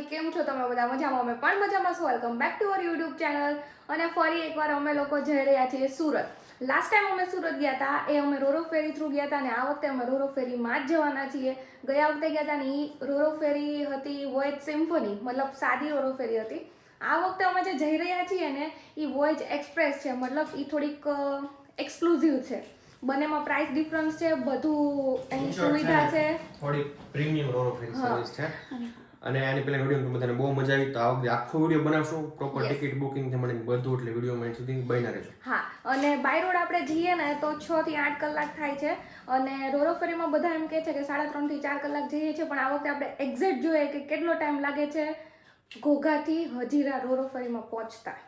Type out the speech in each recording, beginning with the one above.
માતાજી કેમ છો તમે બધા? મજામાં? અમે પણ મજામાં છું. Welcome back to our YouTube channel અને ફરી એકવાર અમે લોકો જઈ રહ્યા છીએ સુરત. લાસ્ટ ટાઈમ અમે સુરત ગયા હતા એ અમે રોરો ફેરી થ્રુ ગયા હતા અને આ વખતે અમે રોરો ફેરીમાં જ જવાના છીએ. ગયા વખતે ગયા હતા ને એ રોરો ફેરી હતી વોઇજ સિમ્ફની મતલબ સાદી રોરો ફેરી હતી. આ વખતે અમે જે જઈ રહ્યા છીએ ને એ વોએજ એક્સપ્રેસ છે. મતલબ એ થોડીક એક્સક્લુઝિવ છે. બંનેમાં પ્રાઇસ ડિફરન્સ છે બધું એની સુવિધા છે. થોડી પ્રીમિયમ રોરો ફેરી સર્વિસ છે. અને આની પહેલા વીડિયો બધાને બહુ મજા આવી. તો આ વખતે આખો વીડિયો બનાવશું. પ્રોપર ટિકિટ બુકિંગથી મળીને બધું એટલે વીડિયો મેં સુધી બન્યા રહેજો. હા અને બાય રોડ આપણે જઈએ ને તો છ થી આઠ કલાક થાય છે. અને રોરો ફેરીમાં બધા એમ કહે છે કે સાડા ત્રણથી ચાર કલાક જઈએ છીએ પણ આ વખતે આપણે એક્ઝેક્ટ જોઈએ કે કેટલો ટાઈમ લાગે છે. ઘોઘાથી હજીરા રોરો ફેરીમાં પહોંચતા.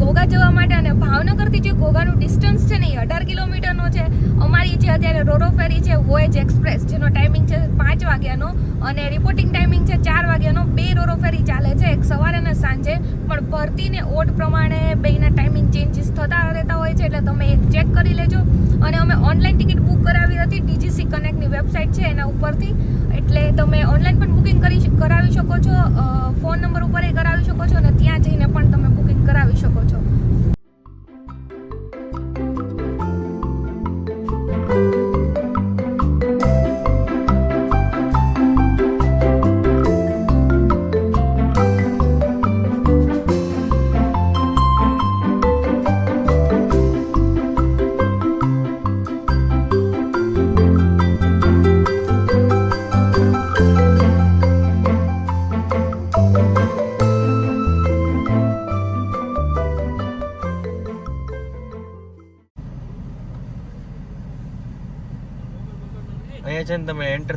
ઘોઘા જવા માટે અને ભાવનગરથી જે ઘોઘાનું ડિસ્ટન્સ છે ને એ અઢાર કિલોમીટરનો છે. અમારી જે અત્યારે રોરો ફેરી છે વોએજ એક્સપ્રેસ, જેનો ટાઈમિંગ છે પાંચ વાગ્યાનો અને રિપોર્ટિંગ ટાઈમિંગ છે ચાર વાગ્યાનો, બે રોરો ફેરી ચાલે છે, એક સવારે અને સાંજે. પણ ભરતી ને ઓટ પ્રમાણે બેના ટાઈમિંગ ચેન્જીસ થતા રહેતા હોય છે, એટલે તમે એક ચેક કરી લેજો. અને અમે ઓનલાઈન ટિકિટ બુક કરાવી હતી ડીજીસી કનેક્ટની વેબસાઇટ છે એના ઉપરથી. એટલે તમે ઓનલાઈન પણ બુકિંગ કરી કરાવી શકો છો ફોન નંબર ઉપર એ કરાવી શકો છો અને ત્યાં જઈને પણ તમે બુકિંગ કરાવી શકો છો.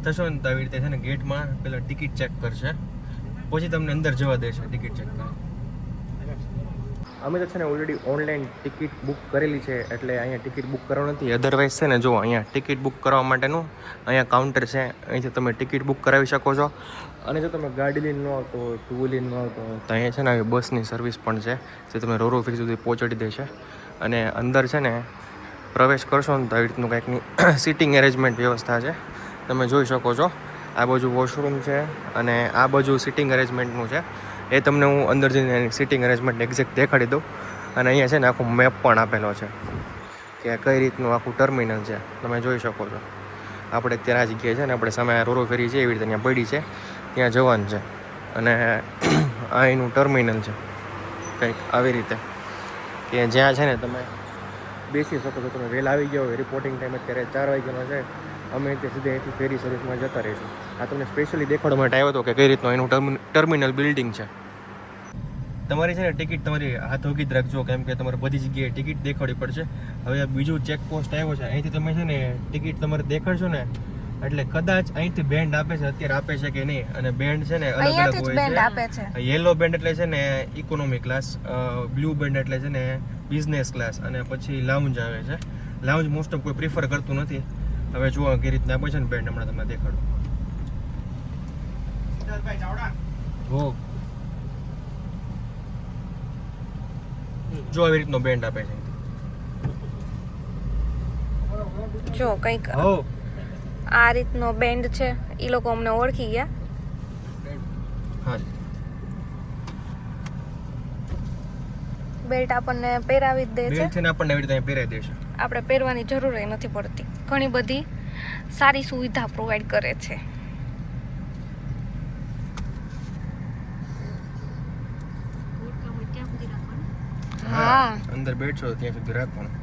થશો ને તો રીતે છે ને ગેટમાં પેલા ટિકિટ ચેક કરશે. પછી તમને અંદર જવા દેશે ટિકિટ ચેક કરી અમે તો છે ને ઓલરેડી ઓનલાઈન ટિકિટ બુક કરેલી છે, એટલે અહીંયા ટિકિટ બુક કરવાનું નથી. અધરવાઇઝ છે ને જો અહીંયા ટિકિટ બુક કરવા માટેનું અહીંયા કાઉન્ટર છે અહીંથી તમે ટિકિટ બુક કરાવી શકો છો. અને જો તમે ગાડી લઈને ન આવતો ટુ વ્હીલર ન તો અહીંયા છે ને આવી બસની સર્વિસ પણ છે, જે તમે રોરો ફ્રી સુધી પહોંચાડી દેશે. અને અંદર છે ને પ્રવેશ કરશો ને તો આવી રીતનું કંઈકની સિટિંગ એરેન્જમેન્ટ વ્યવસ્થા છે. તમે જોઈ શકો છો. આ બાજુ વોશરૂમ છે અને આ બાજુ સિટિંગ અરેન્જમેન્ટનું છે. એ તમને હું અંદર જઈને સિટિંગ અરેન્જમેન્ટ એક્ઝેક્ટ દેખાડી દઉં. અને અહીંયા છે ને આખું મેપ પણ આપેલો છે કે કઈ રીતનું આખું ટર્મિનલ છે. તમે જોઈ શકો છો. આપણે અત્યારે આ જગ્યાએ છે ને, આપણે સામે રોરો ફેરી છે, એવી રીતે ત્યાં પડી છે. ત્યાં જવાનું છે. અને આ એનું ટર્મિનલ છે. કંઈક આવી રીતે. કે જ્યાં છે ને તમે બેસી શકો છો. તમે વહેલા આવી ગયો રિપોર્ટિંગ ટાઈમ અત્યારે ચાર વાગ્યાનો છે. અમે તે સીધે અહીંથી ફેરી સર્વિસમાં જતા રહીશું. આ તમને સ્પેશિયલી દેખાડવા માટે આવ્યો હતો કે કઈ રીતનું એનું ટર્મિનલ બિલ્ડિંગ છે. તમારી છે ને ટિકિટ તમારી હાથ હોગી જ રાખજો કેમ કે તમારે બધી જગ્યાએ ટિકિટ દેખાડવી પડશે. હવે આ બીજું ચેક પોસ્ટ આવ્યો છે. અહીંથી તમે છે ને ટિકિટ તમારે દેખાડશો ને એટલે કદાચ અહીંથી બેન્ડ આપે છે અત્યારે આપે છે કે નહીં અને બેન્ડ છે ને અલગ અલગ હોય છે. યેલો બેન્ડ એટલે છે ને ઇકોનોમી ક્લાસ બ્લુ બેન્ડ એટલે છે ને બિઝનેસ ક્લાસ અને પછી લાઉન્જ આવે છે. લાઉન્જ મોસ્ટ ઓફ કોઈ પ્રિફર કરતું નથી. હવે જુઓ કઈ રીતના આપે છે ને બેન્ડ હમણાં તમને દેખાડો. જો આવી રીતનો બેન્ડ આપે છે. જો કંઈક આ રીતનો બેન્ડ છે. એ લોકો અમને ઓળખી ગયા. હા. બેલ્ટ આપણને પહેરાવી જ દે છે. આપણને એવી રીતે પહેરાવી પહેરાવી છે. આપણે પહેરવાની જરૂર નથી પડતી. ઘણી બધી સારી સુવિધા પ્રોવાઈડ કરે છે. હા. અંદર બેઠશો ત્યાં સુધી રાખવાનું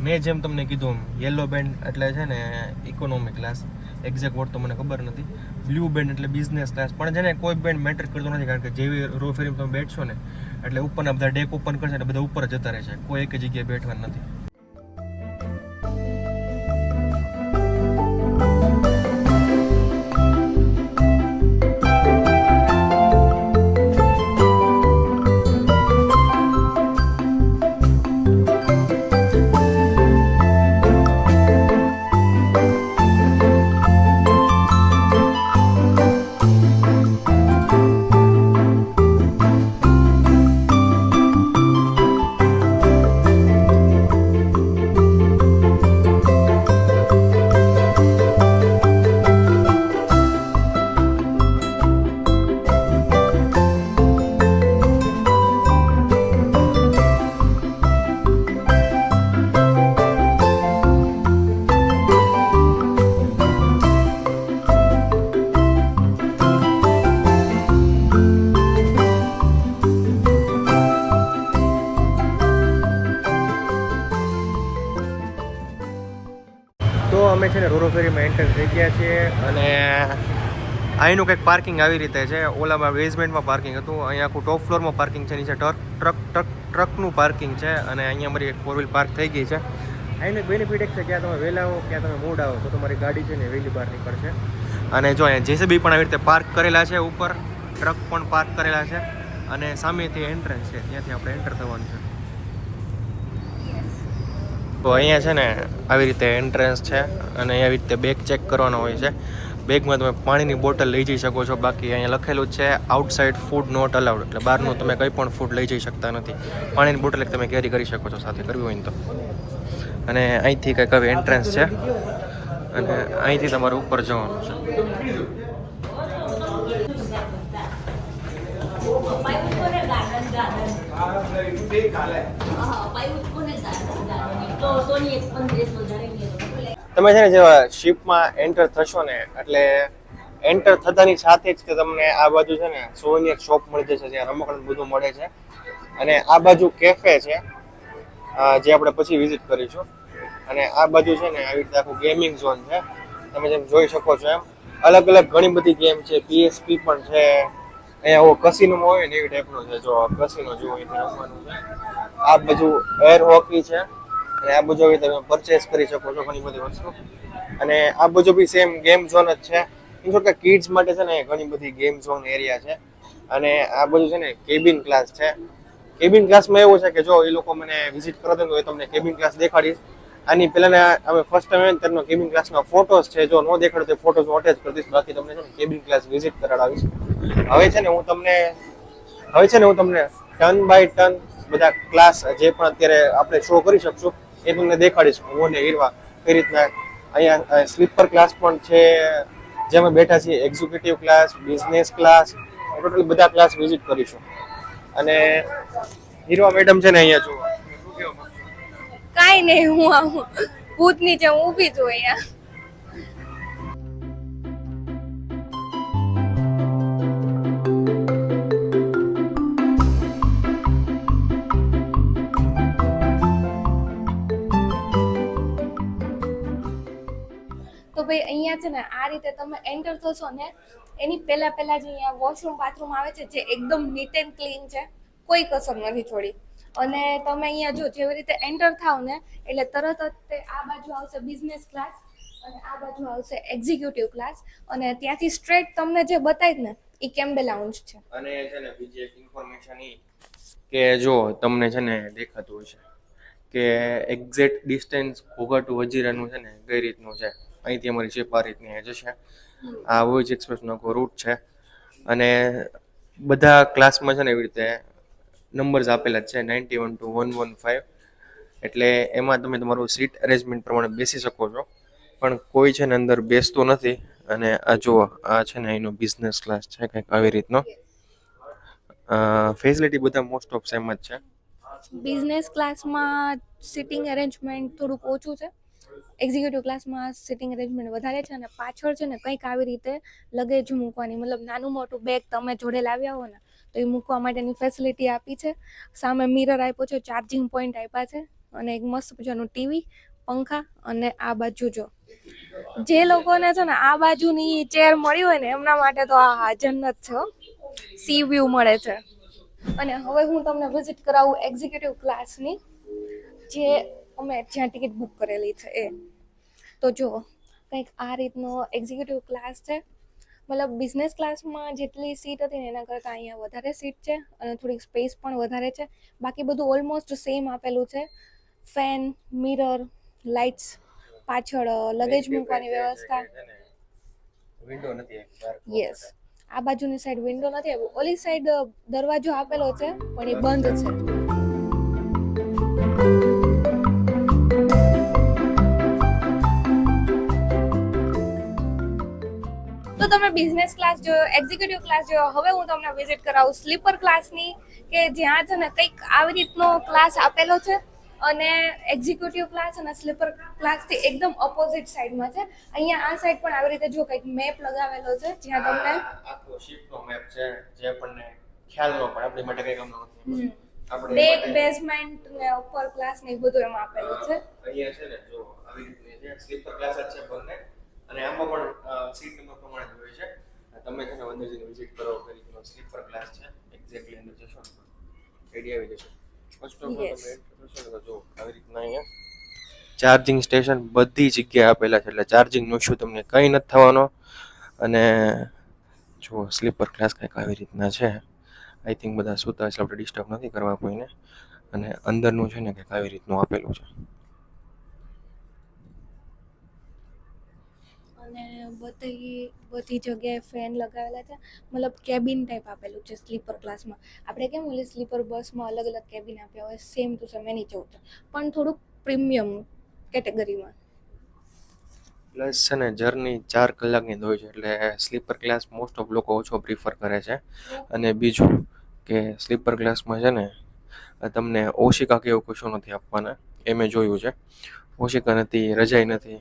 મેં જેમ તમને કીધું યલો બેન્ડ એટલે છે ને ઇકોનોમિક ક્લાસ એક્ઝેક્ટ વર્ડ તો મને ખબર નથી. બ્લુ બેન્ડ એટલે બિઝનેસ ક્લાસ પણ છે ને કોઈ બેન્ડ મેટર કરતો નથી કારણ કે જેવી રો ફેરી તમે બેઠશો ને એટલે ઉપરના બધા ડેક ઓપન કરશે એટલે બધા ઉપર જતા રહેશે. કોઈ એક જગ્યાએ બેઠવાનું નથી. અહીંનું કંઈક પાર્કિંગ આવી રીતે છે. ઓલામાં બેઝમેન્ટમાં પાર્કિંગ હતું. અહીંયા આખું ટોપ ફ્લોરમાં પાર્કિંગ છે. નીચે ટ્રક ટ્રક ટ્રક ટ્રકનું પાર્કિંગ છે અને અહીંયા મારી એક ફોર વ્હીલ પાર્ક થઈ ગઈ છે. અહીંનું બેનિફિટ એક છે ક્યાં તમે વહેલા આવો ક્યાં તમે મોડ આવો તો તમારી ગાડી છે ને વહેલી બહાર નીકળશે. અને જો અહીંયા જેસીબી પણ આવી રીતે પાર્ક કરેલા છે ઉપર ટ્રક પણ પાર્ક કરેલા છે અને સામેથી એન્ટ્રન્સ છે. ત્યાંથી આપણે એન્ટર થવાનું છે. તો અહીંયા છે ને આવી રીતે એન્ટ્રન્સ છે અને આવી રીતે બેગ ચેક કરવાનો હોય છે. બેગમાં તમે પાણીની બોટલ લઈ જઈ શકો છો. બાકી અહીંયા લખેલું છે આઉટસાઇડ ફૂડ નોટ અલાઉડ એટલે બહારનું તમે કંઈ પણ ફૂડ લઈ જઈ શકતા નથી. પાણીની બોટલ એક તમે કેરી કરી શકો છો સાથે કરવી હોય ને તો. અને અહીંથી કંઈક હવે એન્ટ્રન્સ છે. અને અહીંથી તમારે ઉપર જવાનું છે. તમે છે ને જે શિપમાં એન્ટર થશો ને, એટલે એન્ટર થતાની સાથે જ કે તમને આ બાજુ છે ને સોની એક શોપ મળી જશે, જ્યાં રમકડું બધું મળે છે. અને આ બાજુ કેફે છે જે આપણે પછી વિઝિટ કરીશું. અને આ બાજુ છે ને આવી રીતે આખું ગેમિંગ ઝોન છે. તમે જેમ જોઈ શકો છો એમ. અલગ અલગ ઘણી બધી ગેમ છે. પીએસપી પણ છે. અહીંયા કસિનોમાં હોય ને એવી ટાઈપનો છે. જો કસિનો જેવું અહીંથી રમવાનું છે. આ બાજુ એર હોકી છે. અને આ બાજુ તમે પરચેસ કરી શકો છો ઘણી બધી વસ્તુ. અને આ બાજુ બી સેમ ગેમ ઝોન જ છે. ઇન શોર્ટ કે કિડ્સ માટે છે ને ઘણી બધી ગેમ ઝોન એરિયા છે. અને આ બધું છે ને કેબિન ક્લાસ છે. કેબિન ક્લાસમાં એવું છે કે જો એ લોકો મને વિઝિટ કરો તો એ તમને કેબિન ક્લાસ દેખાડીશ. આની પહેલાના અમે ફર્સ્ટ ટાઈમ તેમનો કેબિન ક્લાસના ફોટોસ છે. જો ન દેખાડો તો ફોટોસ હું અટેચ કરી દઈશ. બાકી તમને છે કેબિન ક્લાસ વિઝિટ કરાવીશ હવે છે ને હું તમને, હવે છે ને હું તમને ટર્ન બાય ટર્ન બધા ક્લાસ જે પણ અત્યારે આપણે શો કરી શકશું એ તમને દેખાડીશું. હું અને હીરવા કઈ રીતના અહીંયા સ્લીપર ક્લાસ પણ છે, જેમાં બેઠા છીએ executive class business class total બધા ક્લાસ વિઝિટ કરીશું. અને હીરવા મેડમ છે ને અહીંયા જુઓ. કાંઈ નહીં, હું આવું. ભૂત નીચે હું ઊભી છું અહીંયા. ભાઈ, અહીંયા છે ને આ રીતે તમે એન્ટર થશો ને, એની પહેલા પહેલા જે અહીંયા વોશરૂમ બાથરૂમ આવે છે, જે એકદમ નીટ એન્ડ ક્લીન છે, કોઈ કસર નથી છોડી અને તમે અહીંયા જો જેવી રીતે એન્ટર થાવ ને, એટલે તરત જ તે આ બાજુ આવશે બિઝનેસ ક્લાસ અને આ બાજુ આવશે એક્ઝિક્યુટિવ ક્લાસ અને ત્યાંથી સ્ટ્રેટ તમને જે બતાવી ને એ કેમ્બે લાઉન્જ છે. અને છે ને બીજી એક ઇન્ફોર્મેશન એ કે જો તમને છે ને દેખાતું હશે કે એક્ઝેક્ટ ડિસ્ટન્સ ઘોઘાટુ વજીરાનું છે ને કઈ રીતનું છે? અહીંથી અમારી શિપ આ રીતની છે આ વોઇસ એક્સપ્રેસનો રૂટ છે. અને બધા ક્લાસમાં છે ને એવી રીતે નંબર્સ આપેલા જ છે ninety one two one one five. એટલે એમાં તમે તમારું સીટ અરેન્જમેન્ટ પ્રમાણે બેસી શકો છો. પણ કોઈ છે ને અંદર બેસતું નથી. અને આ જુઓ આ છે ને એનો બિઝનેસ ક્લાસ છે કંઈક આવી રીતનો. ફેસિલિટી બધા મોસ્ટ ઓફ સેમ જ છે. બિઝનેસ ક્લાસમાં સિટિંગ અરેન્જમેન્ટ થોડુંક ઓછું છે. એક્ઝિક્યુટિવ ક્લાસમાં સિટિંગ અરેન્જમેન્ટ વધારે છે અને પાછળ છે ને કંઈક આવી રીતે લગેજ મૂકવાની, મતલબ નાનું મોટું બેગ તમે જોડે લાવ્યા હો ને, તો એ મૂકવા માટેની ફેસિલિટી આપી છે. સામે મિરર આપ્યો છે ચાર્જિંગ પોઈન્ટ આપ્યા છે અને એક મસ્ત મજાનું ટીવી પંખા અને આ બાજુ જો. જે લોકોને છે ને આ બાજુની ચેર મળી હોય ને, એમના માટે તો આ જન્નત છે સી વ્યૂ મળે છે. અને હવે હું તમને વિઝિટ કરાવું એક્ઝિક્યુટિવ ક્લાસની જે અમે જ્યાં ટિકિટ બુક કરેલી છે એ. તો જો કંઈક આ રીતનો એક્ઝિક્યુટિવ ક્લાસ છે. મતલબ બિઝનેસ ક્લાસમાં જેટલી સીટ હતી ને એના કરતાં અહીંયા વધારે સીટ છે અને થોડીક સ્પેસ પણ વધારે છે. બાકી બધું ઓલમોસ્ટ સેમ આપેલું છે. ફેન મિરર લાઇટ્સ પાછળ લગેજ મૂકવાની વ્યવસ્થા. વિન્ડો નથી યસ આ બાજુની સાઈડ વિન્ડો નથી આવ્યું ઓલી સાઈડ દરવાજો આપેલો છે પણ એ બંધ છે. તમે બિઝનેસ ક્લાસ જોયો એક્ઝિક્યુટિવ ક્લાસ જોયો હવે હું તમને વિઝિટ કરાવું સ્લીપર ક્લાસની કે જ્યાં છે ને કંઈક આવી રીતનો ક્લાસ આપેલો છે અને એક્ઝિક્યુટિવ ક્લાસ અને સ્લીપર ક્લાસથી એકદમ ઓપોઝિટ સાઈડમાં છે. અહીંયા આ સાઈડ પણ આવી રીતે જો કંઈક મેપ લગાવેલો છે જ્યાં તમને આખો શિપનો મેપ છે જે આપણને ખ્યાલ ન પડે આપણી માટે કંઈ કામ નથી. આપણે ડેક બેઝમેન્ટ ને ઉપર ક્લાસ ને બધું એમાં આપેલું છે. અહીંયા છે ને જો આવી રીતની છે અને આમાં પણ સીટ નંબર પ્રમાણે હોય છે. તમે છે ને અંદર વિઝિટ કરો કરી સ્લીપર ક્લાસ છે. એક્ઝેક્ટલી અંદર જશો આઈડિયા આવી જશે. ફર્સ્ટ ઓફ ઓલ તમે એન્ટર ને જો આવી રીતના અહીંયા ચાર્જિંગ સ્ટેશન બધી જગ્યાએ આપેલા છે. એટલે ચાર્જિંગનો ઇશ્યુ તમને કંઈ નથી થવાનો. અને જો સ્લીપર ક્લાસ કંઈક આવી રીતના છે. આઈ થિંક બધા સૂતા છે આપણે ડિસ્ટર્બ નથી કરવા કોઈને. અને અંદરનું છે ને કંઈક આવી રીતનું આપેલું છે. અને બધી બધી જગ્યાએ ફેન લગાવેલા છે. મતલબ કેબિન ટાઈપ આપેલું છે સ્લીપર ક્લાસમાં આપણે કેમ ઓલી સ્લીપર બસમાં અલગ અલગ કેબિન આપ્યા હોય સેમ ટુ સેમ એની જેવું છે પણ થોડુંક પ્રીમિયમ કેટેગરીમાં પ્લસ છે ને જર્ની ચાર કલાકની હોય છે એટલે સ્લીપર ક્લાસ મોસ્ટ ઓફ લોકો ઓછો પ્રિફર કરે છે. અને બીજું કે સ્લીપર ક્લાસમાં છે ને તમને ઓશિકા કે એવું કશું નથી આપવાના. એ મેં જોયું છે. ઓશિકા નથી રજાઈ નથી.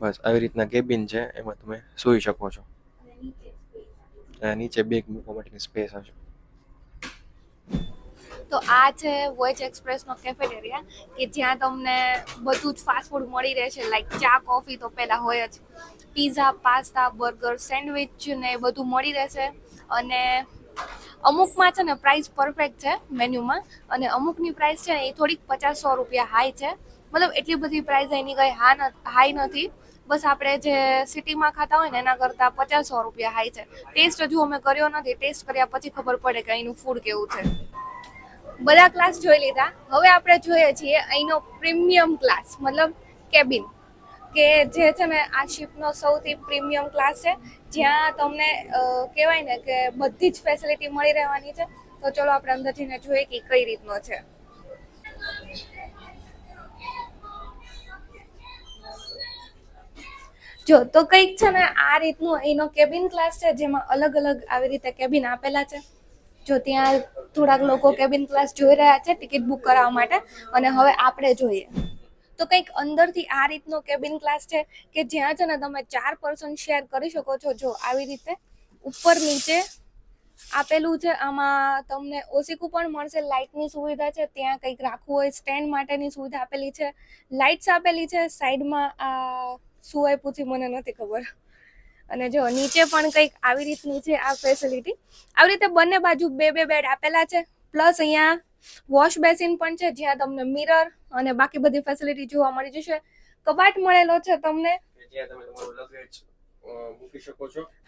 બસ, આવી રીતના કેબિન છે, એમાં તમે સૂઈ શકો છો. નીચે બેગ મૂકવા માટેની સ્પેસ હશે. તો આ છે વોચ એક્સપ્રેસનો કેફેટેરિયા કે જ્યાં તમને બધું જ ફાસ્ટ ફૂડ મળી રહે છે લાઈક ચા કોફી તો પહેલાં હોય જ. પીઝા પાસ્તા બર્ગર સેન્ડવિચ ને બધું મળી રહેશે. અને અમુકમાં છે ને પ્રાઇસ પરફેક્ટ છે મેન્યુમાં અને અમુકની પ્રાઇસ છે ને એ થોડીક પચાસ સો રૂપિયા હાઈ છે. મતલબ એટલી બધી પ્રાઇસ એની કંઈ હા હાઈ નથી. બસ આપણે જે સિટીમાં ખાતા હોય ને, એના કરતાં પચાસ રૂપિયા હાઈ છે. ટેસ્ટ હજુ અમે કર્યો નથી. ટેસ્ટ કર્યા પછી ખબર પડે કે અહીંનું ફૂડ કેવું છે. બધા ક્લાસ જોઈ લીધા. હવે આપણે જોઈએ છીએ અહીંનો પ્રીમિયમ ક્લાસ મતલબ કેબિન કે જે છે ને, આ શિપનો સૌથી પ્રીમિયમ ક્લાસ છે. જ્યાં તમને કહેવાય ને કે બધી જ ફેસિલિટી મળી રહેવાની છે. તો ચલો આપણે અંદર જઈને જોઈએ કે કઈ રીતનો છે. જો, તો કંઈક છે ને આ રીતનું એનો કેબિન ક્લાસ છે, જેમાં અલગ અલગ આવી રીતે કેબિન આપેલા છે. જો, ત્યાં થોડાક લોકો કેબિન ક્લાસ જોઈ રહ્યા છે ટિકિટ બુક કરાવવા માટે, અને હવે આપણે જોઈએ. તો કંઈક અંદરથી આ રીતનો કેબિન ક્લાસ છે, કે જ્યાં છે ને તમે ચાર પર્સન શેર કરી શકો છો, જો, આવી રીતે. ઉપર નીચે આપેલું છે, આમાં તમને ઓસીકું પણ મળશે લાઇટની સુવિધા છે, ત્યાં કંઈક રાખવું હોય સ્ટેન્ડ માટેની સુવિધા આપેલી છે. લાઇટ્સ આપેલી છે સાઈડમાં આ શું આપ્યું છે મને નથી ખબર. અને જો નીચે પણ કંઈક આવી રીતની છે આ ફેસિલિટી આવી રીતે બંને બાજુ બે બે બેડ આપેલા છે. પ્લસ અહીંયા વોશ બેસિન પણ છે જ્યાં તમને મિરર અને બાકી બધી ફેસિલિટી જોવા મળી જશે. કબાટ મળેલો છે તમને?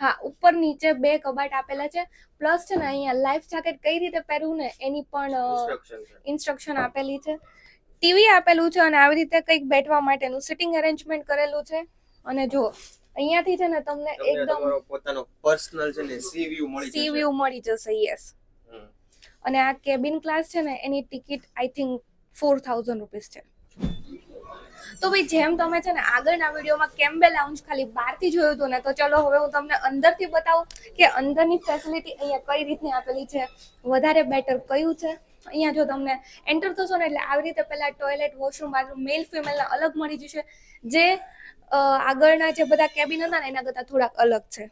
હા ઉપર નીચે બે કબાટ આપેલા છે. પ્લસ છે ને અહીંયા લાઈફ જેકેટ કઈ રીતે પહેરવું ને એની પણ ઇન્સ્ટ્રક્શન આપેલી છે. ટીવી આપેલું છે અને આવી રીતે કંઈક બેઠવા માટેનું સિટિંગ અરેન્જમેન્ટ કરેલું છે. અને જો અહીંયાથી છે ને તમને એકદમ પોતાનો પર્સનલ છે ને સી વ્યૂ મળી સી વ્યૂ મળી જશે યસ અને આ કેબિન ક્લાસ છે ને એની ticket I think four thousand rupees છે. તો ભાઈ જેમ તમે છે ને આગળના વિડીયોમાં કેમ્બે લાઉન્જ ખાલી બહારથી જોયું હતું ને તો ચલો હવે હું તમને અંદરથી બતાવું કે અંદરની ફેસિલિટી અહીંયા કઈ રીતની આપેલી છે વધારે બેટર કયું છે? અહીંયા જો તમને એન્ટર થશો ને એટલે આવી રીતે પહેલાં ટોયલેટ વોશરૂમ બાથરૂમ મેલ ફિમેલના અલગ મળી જશે. જે આગળના જે બધા કેબિન હતા ને, એના કરતાં થોડાક અલગ છે.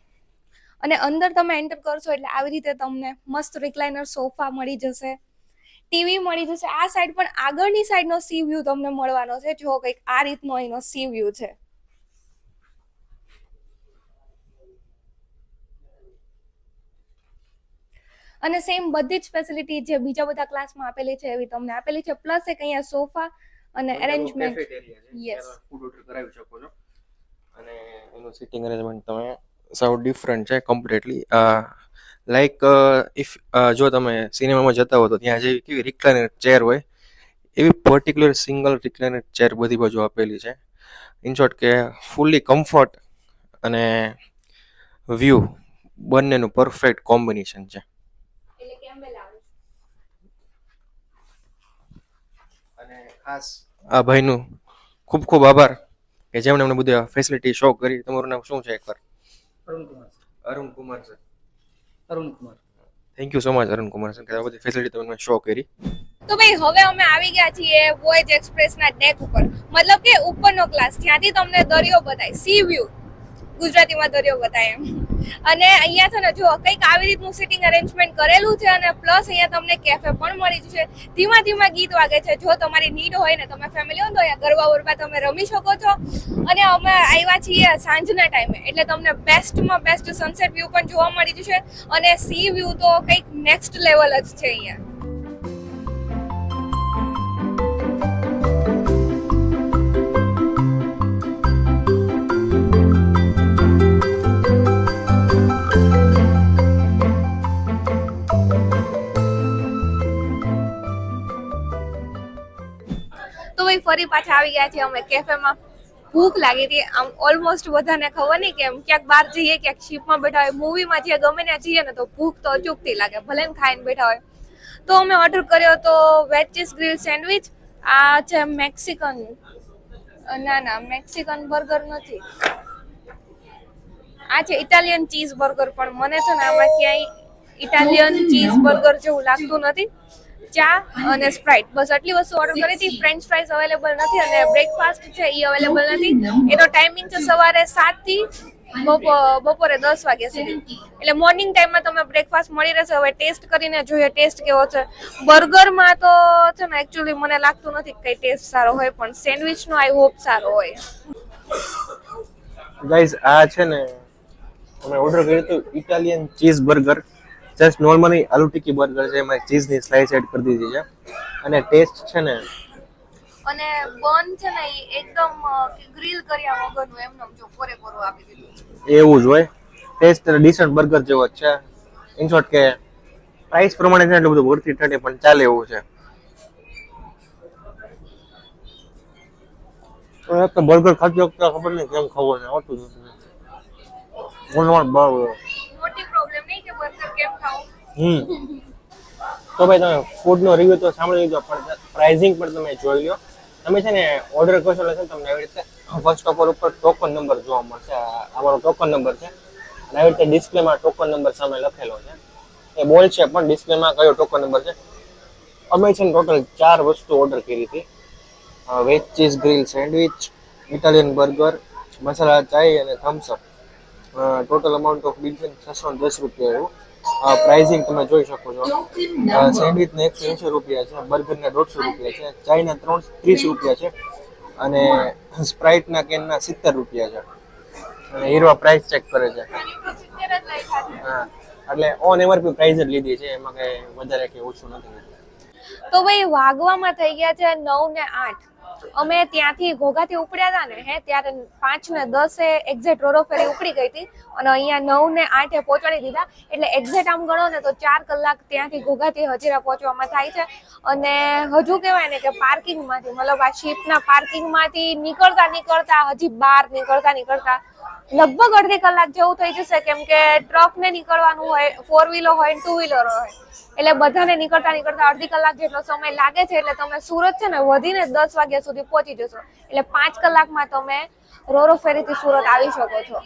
અને અંદર તમે એન્ટર કરશો એટલે આવી રીતે તમને મસ્ત રિક્લાઇનર સોફા મળી જશે. ટીવી મળી જશે. આ સાઈડ પણ આગળની સાઈડનો સી વ્યૂ તમને મળવાનો છે, જો કંઈક આ રીતનો એનો સી વ્યૂ છે. અને સેમ બધી જ ફેસિલિટી જે બીજા બધા ક્લાસમાં આપેલી છે એવી તમને આપેલી છે. પ્લસ એક અહીંયા સોફા અને અરેન્જમેન્ટ યસ. ફૂડ ઓર્ડર કરાવી શકો છો. અને એનું સિટિંગ અરેન્જમેન્ટ તમે સાવ ડિફરન્ટ છે કમ્પ્લીટલી લાઈક ઇફ જો તમે સિનેમામાં જતા હો તો ત્યાં જેવી કેવી રિક્લાઇનર ચેર હોય એવી પર્ટિક્યુલર સિંગલ રિક્લાઇનર ચેર બધી બાજુ આપેલી છે. ઇન શોર્ટ કે ફૂલ્લી કમ્ફર્ટ અને વ્યૂ બંનેનું પરફેક્ટ કોમ્બિનેશન છે એટલે કેમ લાવું અને ખાસ આ ભાઈનું ખૂબ ખૂબ આભાર કે જેમણે અમને બધી ફેસિલિટી શો કરી. તમારું નામ શું છે એકવાર? Arun Kumar Arun Kumar sir. Arun Kumar. Thank you so much Arun Kumar sir કે આ બધી ફેસિલિટી તમે શો કરી. તો ભાઈ હવે અમે આવી ગયા છીએ વોયેજ એક્સપ્રેસના ડેક ઉપર. મતલબ કે ઉપરનો ક્લાસ ત્યાંથી તમને દરિયો બતાય. સી વ્યૂ ગુજરાતીમાં દરિયો બતાય એમ. અને અહીંયા છે ને જો કંઈક આવી રીતનું સિટિંગ અરેન્જમેન્ટ કરેલું છે અને પ્લસ અહીંયા તમને કેફે પણ મળી જશે. ધીમા ધીમા ગીત વાગે છે. જો તમારી નીડ હોય ને, તમે ફેમિલી હોય તો અહીંયા ગરબા ગરબા તમે રમી શકો છો. અને અમે આવ્યા છીએ સાંજના ટાઈમે એટલે તમને બેસ્ટમાં બેસ્ટ સનસેટ વ્યૂ પણ જોવા મળી જશે. અને સી વ્યૂ તો કંઈક નેક્સ્ટ લેવલ જ છે અહીંયા. ફરી પાછા આવી ગયા છે. અમે કેફેમાં ભૂખ લાગી હતી. આમ ઓલમોસ્ટ બધાને ખબર નહીં કેમ ક્યાંક બહાર જઈએ, ક્યાંક શિપમાં બેઠા હોય. મૂવીમાં જઈએ ગમે ત્યાં જઈએ ને તો ભૂખ તો અચૂકતી લાગે. ભલે ને ખાઈને બેઠા હોય. તો અમે ઓર્ડર કર્યો તો વેજ ચીઝ ગ્રીલ સેન્ડવિચ આ છે મેક્સિકન ના ના મેક્સિકન બર્ગર નથી. આ છે ઇટાલિયન ચીઝ બર્ગર પણ. મને છે ને આમાં ક્યાંય ઇટાલિયન ચીઝ બર્ગર જેવું લાગતું નથી. ચા અને સ્પ્રાઇટ બસ આટલી વસ્તુ ઓર્ડર કરી હતી. ફ્રેન્ચ ફ્રાઈઝ અવેલેબલ નથી અને બ્રેકફાસ્ટ છે એ અવેલેબલ નથી. એનો ટાઈમિંગ છે સવારે સાતથી બપોરે દસ વાગ્યા સુધી. એટલે મોર્નિંગ ટાઈમમાં તમે બ્રેકફાસ્ટ મળી રહેશે. હવે ટેસ્ટ કરીને જોઈએ ટેસ્ટ કેવો છે. બર્ગરમાં તો છે ને એકચ્યુઅલી મને લાગતું નથી કે કઈ ટેસ્ટ સારો હોય પણ સેન્ડવિચનો આઈ હોપ સારો હોય. ગાઈઝ આ છે ને અમે ઓર્ડર કર્યું હતું Italian cheese burger just normally aloo tikki burger છે એમાં ચીઝની સ્લાઇસ એડ કરી દીધી છે. અને ટેસ્ટ છે ને અને બન છે ને એકદમ ગ્રીલ કર્યા વગરનું એમનેમ જો કોરે કોરું આપી દીધું એવું જ હોય. ટેસ્ટ ડિસન્ટ બર્ગર જેવો જ છે. ઇન શોર્ટ કે પ્રાઇસ પ્રમાણે છે એટલું બધું વર્તી ઠંડી પણ ચાલે એવું છે. બર્ગર ખાતી વખતે ખબર નહીં કેમ ખાવો છે આવતું જ નથી. બહુ મોટી પ્રોબ્લેમ નહીં કે બર્ગર કેમ ખાવું? હમ. તો ભાઈ તમે ફૂડનો રિવ્યુ તો સાંભળી લીધો, પણ પ્રાઇઝિંગ પણ તમે જોઈ લો તમે છે ને ઓર્ડર કરશો એટલે તમને આવી રીતે ફર્સ્ટ ઓલ ઉપર ટોકન નંબર જોવા મળશે. અમારો ટોકન નંબર છે. અને આવી રીતે ડિસ્પ્લેમાં ટોકન નંબર સામે લખેલો છે. એ બોલ છે, પણ ડિસ્પ્લેમાં કયો ટોકન નંબર છે? અમે છે ને ટોટલ ચાર વસ્તુ ઓર્ડર કરી હતી. Veg cheese grill sandwich Italian burger masala chai અને Thums Up total amount of bill છે છસો દસ રૂપિયા એવું. પ્રાઇઝિંગ તમે જોઈ શકો છો. સેન્ડવિચના એકસો એંશી રૂપિયા છે બર્ગરના દોઢસો રૂપિયા છે ચાયના ત્રણ ત્રીસ રૂપિયા છે અને સ્પ્રાઇટના કેનના સિત્તેર રૂપિયા છે. અને હીરવા પ્રાઇસ ચેક કરે છે. હા, એટલે ઓન એમઆરપી પ્રાઇસ જ લીધી છે, એમાં કઈ વધારે કે ઓછું નથી. તો ભાઈ વાગવામાં થઈ ગયા છે નવ ને આઠ. અમે ત્યાંથી ઘોઘાથી ઉપડ્યા હતા ને, હે, ત્યારે પાંચ ને દસે એક્ઝેક્ટ રોરો ફેરી ઉપડી ગઈ હતી અને અહીંયા નવ ને આઠે પહોંચાડી દીધા. એટલે એક્ઝેક્ટ આમ ગણો ને તો ચાર કલાક ત્યાંથી ઘોઘાથી હજીરા પહોંચવામાં થાય છે. અને હજુ કહેવાય ને કે પાર્કિંગમાંથી મતલબ આ શિપના પાર્કિંગમાંથી નીકળતા નીકળતા હજી બહાર નીકળતા નીકળતા લગભગ અડધી કલાક જેવું થઈ જશે કેમ કે ટ્રક ને નીકળવાનું હોય ફોર વ્હીલર હોય ટુ વ્હીલર હોય. એટલે બધાને નીકળતા નીકળતા અડધી કલાક જેટલો સમય લાગે છે, એટલે તમે સુરત છે ને વધીને દસ વાગ્યા સુધી પહોંચી જશો. એટલે પાંચ કલાકમાં તમે રોરો ફેરીથી સુરત આવી શકો છો.